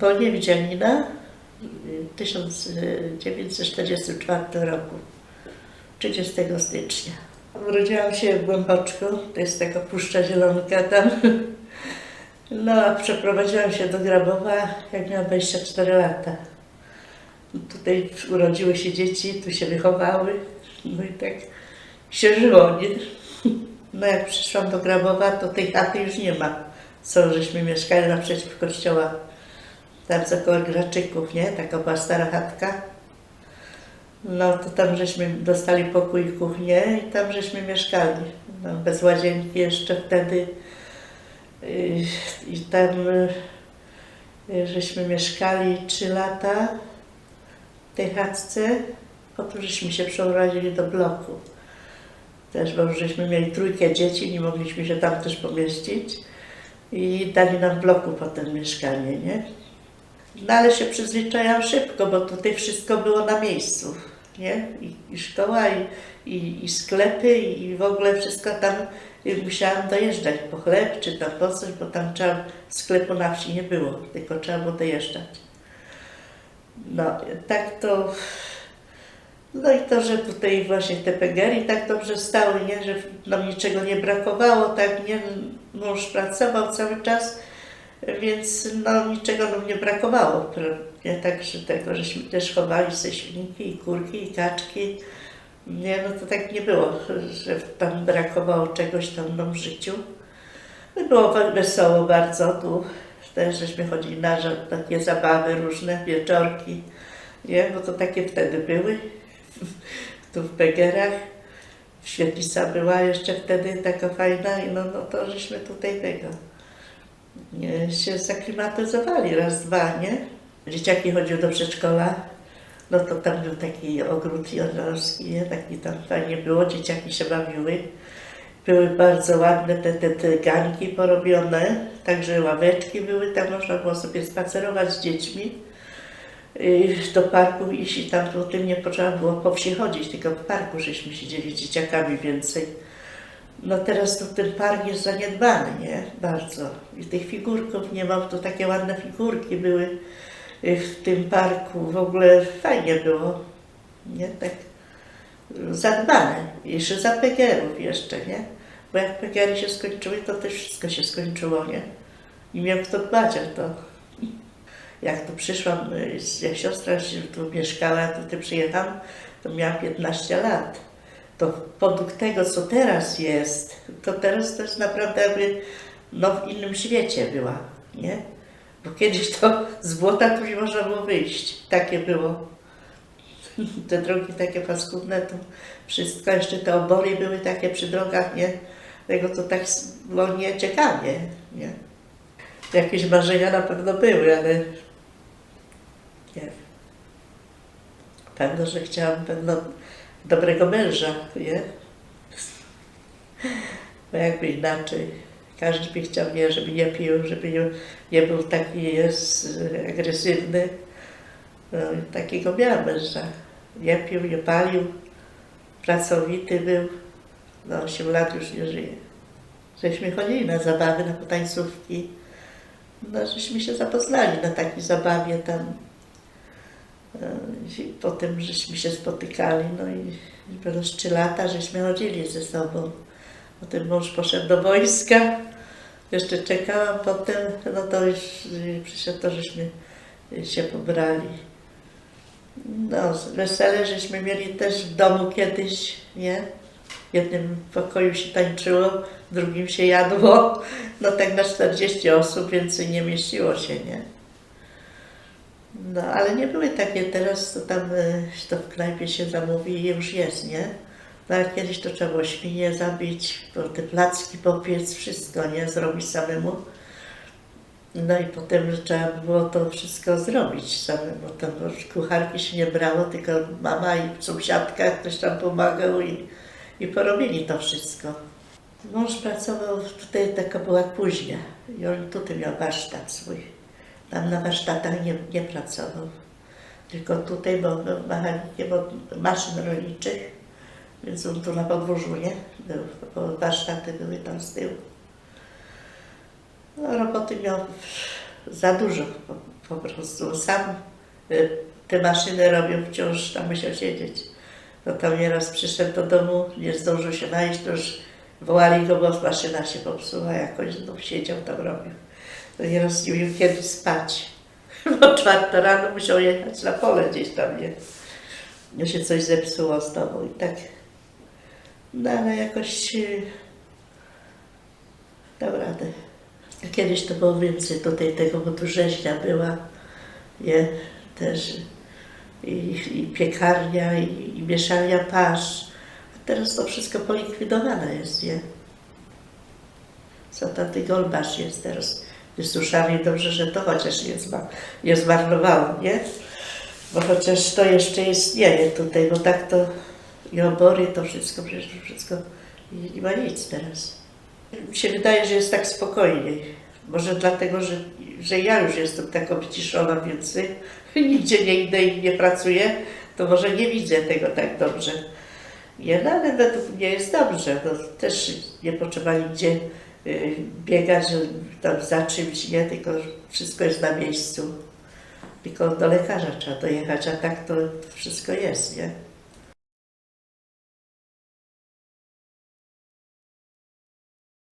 wojnie Widzianina w 1944 roku, 30 stycznia. Urodziłam się w Głęboczku, to jest taka Puszcza Zielonka tam. No, a przeprowadziłam się do Grabowa, jak miałam 24 lata. Tutaj urodziły się dzieci, tu się wychowały, no i tak się żyło, nie? No jak przyszłam do Grabowa, to tej chaty już nie ma, co żeśmy mieszkali naprzeciw kościoła, tam za koło Graczyków, nie? Taka była stara chatka. No to tam żeśmy dostali pokój i kuchnię i tam żeśmy mieszkali. No, bez łazienki jeszcze wtedy. I, tam y, żeśmy mieszkali 3 lata w tej chatce. Potem żeśmy się przeprowadzili do bloku. Też, bo żeśmy mieli trójkę dzieci, nie mogliśmy się tam też pomieścić. I dali nam w bloku potem mieszkanie, nie? No ale się przyzwyczaiłam szybko, bo tutaj wszystko było na miejscu, nie? I, i szkoła, i, i, i sklepy, i w ogóle wszystko tam y, musiałam dojeżdżać po chleb, czy tam po coś, bo tam trzeba, sklepu na wsi nie było, tylko trzeba było dojeżdżać. No, tak to... No i to, że tutaj właśnie te pegery tak dobrze stały, nie? Że nam niczego nie brakowało, tak, nie? Mąż pracował cały czas, więc no niczego nam nie brakowało, nie? Także tego, żeśmy też chowali se świnki i kurki i kaczki, nie? No to tak nie było, że tam brakowało czegoś tam nam w życiu. No Było wesoło bardzo, tu też żeśmy chodzili na takie zabawy różne, wieczorki, nie? Bo to takie wtedy były, tu w Pegerach. Świetlica była jeszcze wtedy taka fajna i no, no to żeśmy tutaj tego się zaklimatyzowali raz, dwa, nie? Dzieciaki chodziły do przedszkola, no to tam był taki ogród jordanowski, nie? Taki tam fajnie było, dzieciaki się bawiły. Były bardzo ładne te, te, te porobione, także ławeczki były, tam można było sobie spacerować z dziećmi do parku iść i tam po tym nie potrzeba było po wsi chodzić, tylko w parku żeśmy siedzieli z dzieciakami więcej. No teraz to ten park jest zaniedbany, nie? Bardzo. I tych figurków nie ma, to takie ładne figurki były y, w tym parku. W ogóle fajnie było, nie? Tak zadbane. Jeszcze za pegerów jeszcze, nie? Bo jak pegery się skończyły, to też wszystko się skończyło, nie? I miał kto dbać o to. Jak tu przyszłam, y, jak siostra się tu mieszkała, tutaj przyjechałam, to miałam 15 lat to podług tego, co teraz jest, to teraz jest naprawdę jakby no, w innym świecie była, nie? Bo kiedyś to z błota tu nie można było wyjść. Takie było. Te drogi takie paskudne, to wszystko, jeszcze te obory były takie przy drogach, nie? Tego to tak było nieciekawie, nie? Jakieś marzenia na pewno były, ale nie wiem. Pewno, że chciałam pewno dobrego męża, nie? Bo jakby inaczej. Każdy by chciał, nie, żeby nie pił, żeby nie, był taki jest agresywny. No, takiego miałam męża. Nie pił, nie palił, pracowity był. No 8 lat już nie żyje. Żeśmy chodzili na zabawy, na potańcówki. No, żeśmy się zapoznali na takiej zabawie tam i potem żeśmy się spotykali, no i z trzy lata żeśmy chodzili ze sobą. Potem mąż poszedł do wojska, jeszcze czekałam, potem, no to już y, przyszedł to, żeśmy się pobrali. No, wesele żeśmy mieli też w domu kiedyś, nie? W jednym pokoju się tańczyło, w drugim się jadło. No tak na 40 osób, więcej nie mieściło się, nie? No, ale nie były takie teraz, to tam y, to w knajpie się zamówi i już jest, nie? No, ale kiedyś to trzeba było świnie zabić, po te placki popiec, wszystko, nie? Zrobić samemu. No i potem trzeba było to wszystko zrobić samemu. Tam kucharki się nie brało, tylko mama i sąsiadka, ktoś tam pomagał i, i porobili to wszystko. Mąż pracował tutaj, taka była kuźnia i on tutaj miał warsztat swój. Tam na warsztatach nie, nie pracował. Tylko tutaj, bo był mechanikiem maszyn rolniczych, więc on tu na podwórzu, nie? Był, bo warsztaty były tam z tyłu. No, roboty miał za dużo, po prostu sam y, te maszyny robią, wciąż tam musiał siedzieć. No tam nieraz przyszedł do domu, nie zdążył się najeść, to już wołali go, bo maszyna się popsuła jakoś, no siedział tam robił. Nieraz nie miał kiedy spać. Bo czwarta rano musiał jechać na pole gdzieś tam, nie? No się coś zepsuło znowu i tak. No ale jakoś y, dał radę. Kiedyś to było więcej tutaj tego, bo tu rzeźnia była, nie? Też i, i piekarnia, i, i mieszalnia pasz. A teraz to wszystko polikwidowane jest, nie? Co tam tych golbasz jest teraz wysuszany. Dobrze, że to chociaż nie, zma, nie zmarnowało, nie? Bo chociaż to jeszcze istnieje tutaj, bo tak to i obory, to wszystko, przecież to wszystko nie, nie ma nic teraz. Mi się wydaje, że jest tak spokojniej. Może dlatego, że, że ja już jestem taka wyciszona, więc nigdzie nie idę i nie pracuję, to może nie widzę tego tak dobrze. Nie, no, ale według mnie jest dobrze. No, też nie potrzeba nigdzie biegać że tam za czymś, nie, tylko wszystko jest na miejscu. Tylko do lekarza trzeba dojechać, a tak to wszystko jest, nie?